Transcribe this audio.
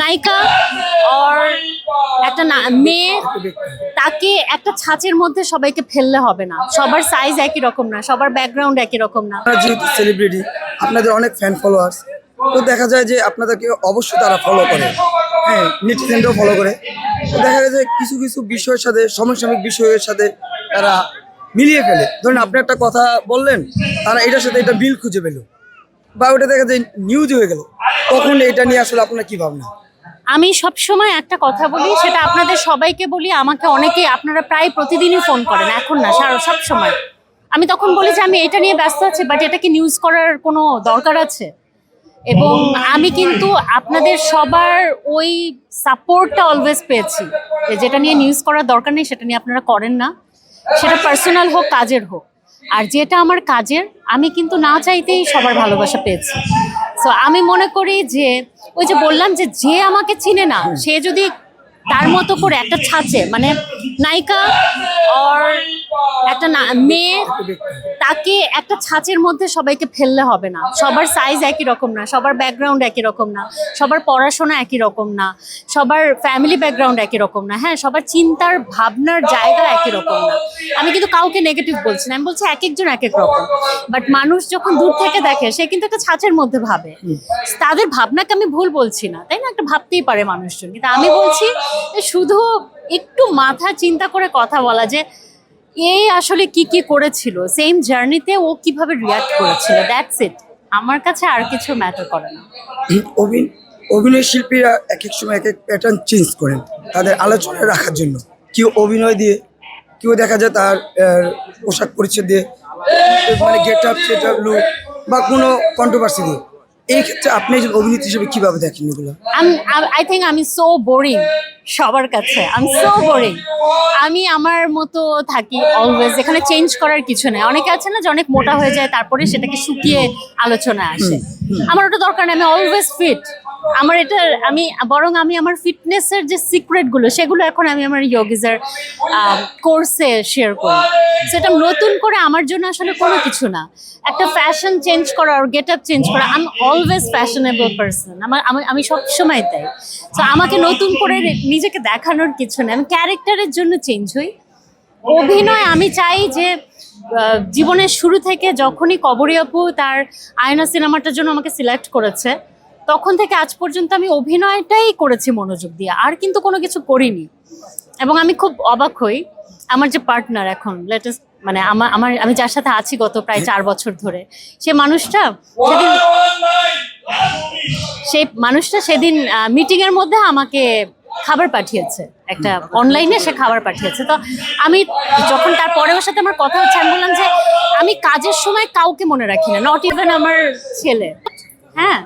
নায়িকা আর একটা মেয়ে, তাকে একটা ছাঁচের মধ্যে সবাইকে ফেললে হবে না। সবার সাইজ একই রকম না, সবার ব্যাকগ্রাউন্ড একই রকম না। আপনারা যেহেতু সেলিব্রিটি আপনাদের অনেক ফ্যান ফলোয়ার্স তো দেখা যায় যে আপনাদেরকে অবশ্যই তারা ফলো করে। হ্যাঁ নেটিজেনরাও ফলো করে। দেখা যায় যে কিছু কিছু বিষয়ের সাথে, সমসাময়িক বিষয়ের সাথে তারা মিলিয়ে ফেলে। ধরেন আপনি একটা কথা বললেন, তারা এটার সাথে এটা বিল খুঁজে পেল। বা ওটা দেখা যায় নিউজ হয়ে গেল। তখন এটা নিয়ে আসলে আপনার কি ভাবনা? আমি সব সময় একটা কথা বলি, সেটা আপনাদের সবাইকে বলি, আমাকে অনেকে আপনারা প্রায় প্রতিদিনই ফোন করেন, এখন না, সারা সব সময় আমি তখন বলি যে আমি এটা নিয়ে ব্যস্ত আছি বাট এটা কি নিউজ করার কোনো দরকার আছে? এবং আমি কিন্তু আপনাদের সবার ওই সাপোর্টটা অলওয়েজ পেয়েছি যেটা নিয়ে নিউজ করার দরকার নেই, সেটা নিয়ে আপনারা করেন না। সেটা পার্সোনাল হোক, কাজের হোক। আর যেটা আমার কাজের, আমি কিন্তু না চাইতেই সবার ভালোবাসা পেয়েছি। সো আমি মনে করি যে ওই যে বললাম যে যে আমাকে চিনে না, সে যদি তার মতো করে একটা ছাঁচে মানে নায়িকা আর একটা মেয়ে, তাকে একটা ছাঁচের মধ্যে সবাইকে ফেললে হবে না। সবার সাইজ একই রকম না, সবার ব্যাকগ্রাউন্ড একই রকম না, সবার পড়াশোনা একই রকম না, সবার ফ্যামিলি ব্যাকগ্রাউন্ড একই রকম না হ্যাঁ সবার চিন্তার ভাবনার জায়গা একই রকম না। আমি কিন্তু কাউকে নেগেটিভ বলছি না, আমি বলছি এক একজন এক এক রকম। বাট মানুষ যখন দূর থেকে দেখে, সে কিন্তু একটা ছাঁচের মধ্যে ভাবে। তাদের ভাবনাকে আমি ভুল বলছি না, তাই একটা ভাবতেই পারে মানুষজন। কিন্তু আমি বলছি শুধু একটু মাথা চিন্তা করে কথা বলা যে এই আসলে কি কি করেছিল? সেম জার্নিতে ও কীভাবে রিয়াক্ট করেছিল? দ্যাটস ইট আমার কাছে আর কিছু ম্যাটার করে না। অভিন, অভিনয় শিল্পীরা এক এক সময় এক এক প্যাটার্ন চেঞ্জ করেন তাদের আলোচনায় রাখার জন্য। কেউ অভিনয় দিয়ে, কেউ দেখা যায় তার পোশাক পরিচ্ছদ দিয়ে মানে get up set up look বা কোনো কন্ট্রোভার্সি দিয়ে। এই ক্ষেত্রে আপনি একজন অভিনেত্রী হিসেবে কীভাবে দেখেন এগুলো? আই থিঙ্ক আমি সো বোরিং সবার কাছে। আমি সো বোরিং আমি আমার মতো থাকি অলওয়েজ এখানে চেঞ্জ করার কিছু নেই। অনেকে আছে না যে অনেক মোটা হয়ে যায় তারপরে সেটাকে শুকিয়ে আলোচনা আসে। আমার ওটা দরকার নেই। আমি অলওয়েজ ফিট আমার এটা, আমি, বরং আমি আমার ফিটনেসের যে সিক্রেটগুলো সেগুলো এখন আমি আমার ইয়োগিজের কোর্সে শেয়ার করি। সেটা নতুন করে আমার জন্য আসলে কোনো কিছু না। একটা ফ্যাশন চেঞ্জ করা আর গেট আপ চেঞ্জ করা আমি অলওয়েজ ফ্যাশনেবল পার্সন আমার, আমি- সবসময় তাই। তো আমাকে নতুন করে নিজেকে দেখানোর কিছু না আমি ক্যারেক্টারের জন্য চেঞ্জ হই। অভিনয়, আমি চাই যে জীবনের শুরু থেকে যখনই কবরী আপু তার আয়না সিনেমাটার জন্য আমাকে সিলেক্ট করেছে তখন থেকে আজ পর্যন্ত আমি অভিনয়টাই করেছি মনোযোগ দিয়ে আর কিন্তু কোনো কিছু করিনি। এবং আমি খুব অবাক হই আমার যে পার্টনার এখন লেটেস্ট মানে আমার আমার আমি যার সাথে আছি গত প্রায় চার বছর ধরে সে মানুষটা সেদিন সেই মানুষটা সেদিন মিটিং এর মধ্যে আমাকে খাবার পাঠিয়েছে। একটা অনলাইনে সে খাবার পাঠিয়েছে। তো আমি যখন তার পরে ওর সাথে আমার কথা হচ্ছে আমি বললাম যে আমি কাজের সময় কাউকে মনে রাখি না নট ইভেন আমার ছেলে। হ্যাঁ